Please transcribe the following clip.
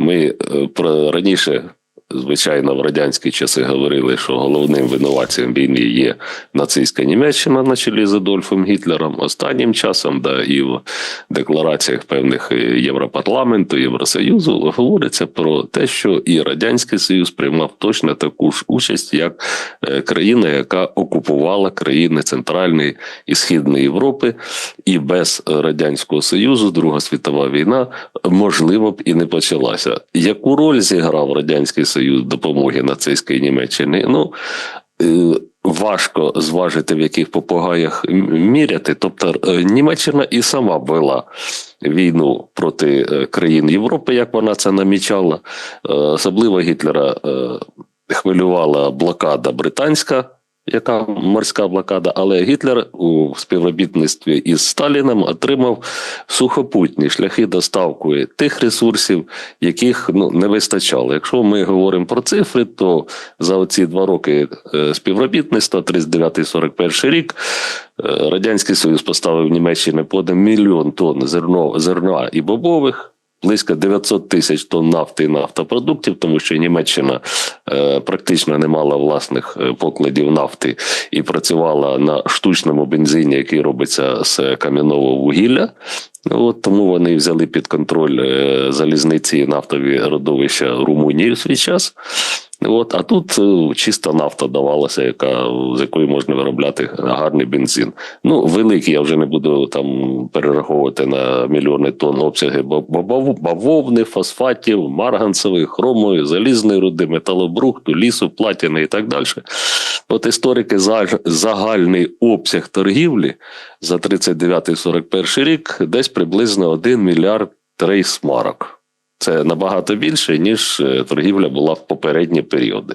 Ми е, про раніше. Звичайно, в радянські часи говорили, що головним винуватцем війни є нацистська Німеччина на чолі з Адольфом Гітлером. Останнім часом, да, і в деклараціях певних е, Європарламенту, Євросоюзу говориться про те, що і Радянський Союз приймав точно таку ж участь, як е, країна, яка окупувала країни Центральної і Східної Європи, і без Радянського Союзу Друга світова війна можливо б і не почалася. Яку роль зіграв Радянський Союз в допомоги нацистської Німеччини? Ну е, важко зважити, в яких попугаях міряти. Тобто е, Німеччина і сама вела війну проти е, країн Європи, як вона це намічала. Особливо Гітлера хвилювала блокада британська. Яка морська блокада, але Гітлер у співробітництві із Сталіном отримав сухопутні шляхи доставки тих ресурсів, яких ну не вистачало. Якщо ми говоримо про цифри, то за оці два роки е, співробітництва, 39-41 рік, е, радянський союз поставив Німеччині понад мільйон тонн зерно, зерна і бобових. Близько 900 тисяч тонн нафти і нафтопродуктів, тому що Німеччина е, практично не мала власних е, покладів нафти і працювала на штучному бензині, який робиться з кам'яного вугілля. От тому вони взяли під контроль е, залізниці і нафтові родовища Румунії в свій час. От, а тут е, чиста нафта давалася, яка, з якої можна виробляти гарний бензин. Ну, великий, я вже не буду там перераховувати на мільйони тонн обсяги бав- бав- бавовни, фосфатів, марганцевої, хромої, залізної руди, металобрухту, лісу, платіни і так далі. От історики загальний обсяг торгівлі за 39-41 рік десь приблизно 1 мільярд трейсмарок. Це набагато більше, ніж е, торгівля була в попередні періоди.